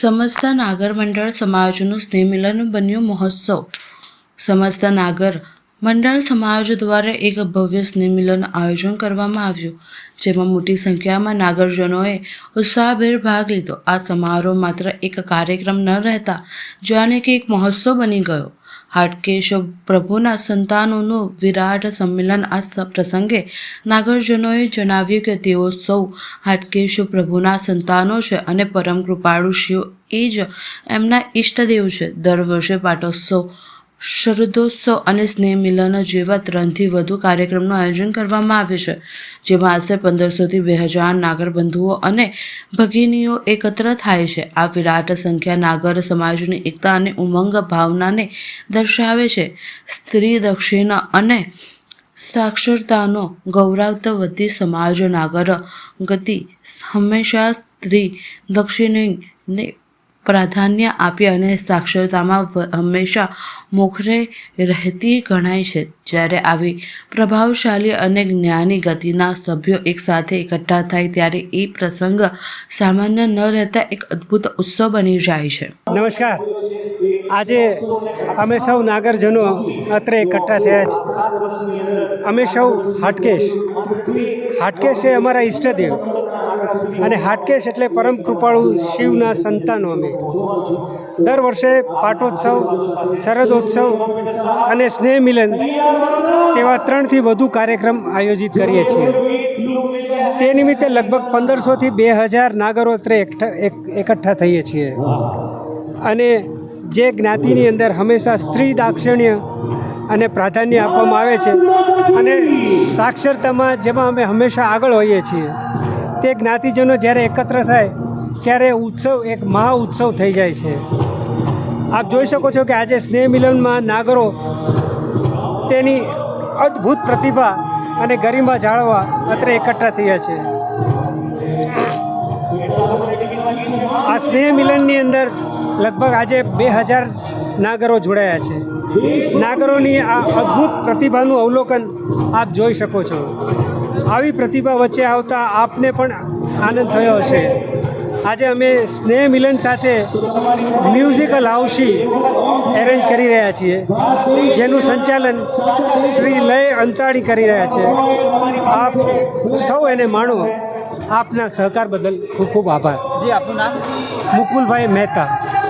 સમસ્ત નાગર મંડળ સમાજનું સ્નેહમિલન બન્યું મહોત્સવ. સમસ્ત નાગર મંડળ સમાજ દ્વારા એક ભવ્ય સ્નેહમિલન આયોજન કરવામાં આવ્યું, જેમાં મોટી સંખ્યામાં નાગરજનોએ ઉત્સાહભેર ભાગ લીધો. આ સમારોહ માત્ર એક કાર્યક્રમ ન રહેતા, જાણે કે એક મહોત્સવ બની ગયો. હાટકેશ પ્રભુના સંતાનોનું વિરાટ સંમેલન આ પ્રસંગે નાગરજનોએ જણાવ્યું કે તેઓ સૌ હાટકેશ પ્રભુના સંતાનો છે અને પરમ કૃપાળુ શિવ એ જ એમના ઈષ્ટદેવ છે. દર વર્ષે પાટોત્સવ શરદોત્સવ અને સ્નેહ મિલન જેવા ત્રણથી વધુ કાર્યક્રમનું આયોજન કરવામાં આવે છે, જેમાં આશરે પંદરસોથી બે હજાર નાગરબંધુઓ અને ભગિનીઓ એકત્ર થાય છે. આ વિરાટ સંખ્યા નાગર સમાજની એકતા અને ઉમંગ ભાવનાને દર્શાવે છે. સ્ત્રી દક્ષિણ અને સાક્ષરતાનો ગૌરવવતી સમાજ નાગર ગતિ હંમેશા સ્ત્રી દક્ષિણીને પ્રાધાન્ય આપી અને સાક્ષરતામાં હંમેશા મોખરે રહેતી ગણાય છે. જ્યારે આવી પ્રભાવશાળી અને જ્ઞાની ગતિના સભ્યો એકસાથે એકઠા થાય ત્યારે એ પ્રસંગ સામાન્ય ન રહેતા એક અદ્ભુત ઉત્સવ બની જાય છે. નમસ્કાર. આજે અમે સૌ નાગરજનો અત્રે એકઠા થયા છે. અમે સૌ હાટકેશ. હાટકેશ એ અમારા ઈષ્ટદેવ. અને હાટકેશ એટલે પરમ કૃપાળુ શિવના સંતાનો અમે. દર વર્ષે પાટોત્સવ, શરદોત્સવ અને સ્નેહ મિલન તેવા ત્રણથી વધુ કાર્યક્રમ આયોજિત કરીએ છીએ. તે નિમિત્તે લગભગ પંદરસોથી બે હજાર નાગરો અત્રે એકઠા, એક- એકઠા થઈએ છીએ. અને જે જ્ઞાતિની અંદર હંમેશા સ્ત્રી દાક્ષિણ્ય અને પ્રાધાન્ય આપવામાં આવે છે અને સાક્ષરતામાં જેમાં અમે હંમેશા આગળ હોઈએ છીએ. તે જ્ઞાતિજનો જ્યારે એકત્ર થાય, ત્યારે ઉત્સવ એક મહા ઉત્સવ થઈ જાય છે. આપ જોઈ શકો છો કે આજે સ્નેહ મિલનમાં નાગરો તેની અદ્ભુત પ્રતિભા અને ગરિમા જાળવવા અત્રે એકઠા થયા છે. આ સ્નેહ મિલનની અંદર લગભગ આજે બે હજાર નાગરો જોડાયા છે. નાગરોની આ અદ્ભુત પ્રતિભાનું અવલોકન આપ જોઈ શકો છો. આવી પ્રતિભા વચ્ચે આવતા આપને પણ આનંદ થયો હશે. આજે અમે સ્નેહ મિલન સાથે મ્યુઝિકલ હાઉસી એરેન્જ કરી રહ્યા છીએ જેનું સંચાલન શ્રી લય અંતાણી કરી રહ્યા છે. આપ સૌ એને માણો આપના સહકાર બદલ ખૂબ ખૂબ આભાર. જી આપનું નામ? મુકુલભાઈ મહેતા.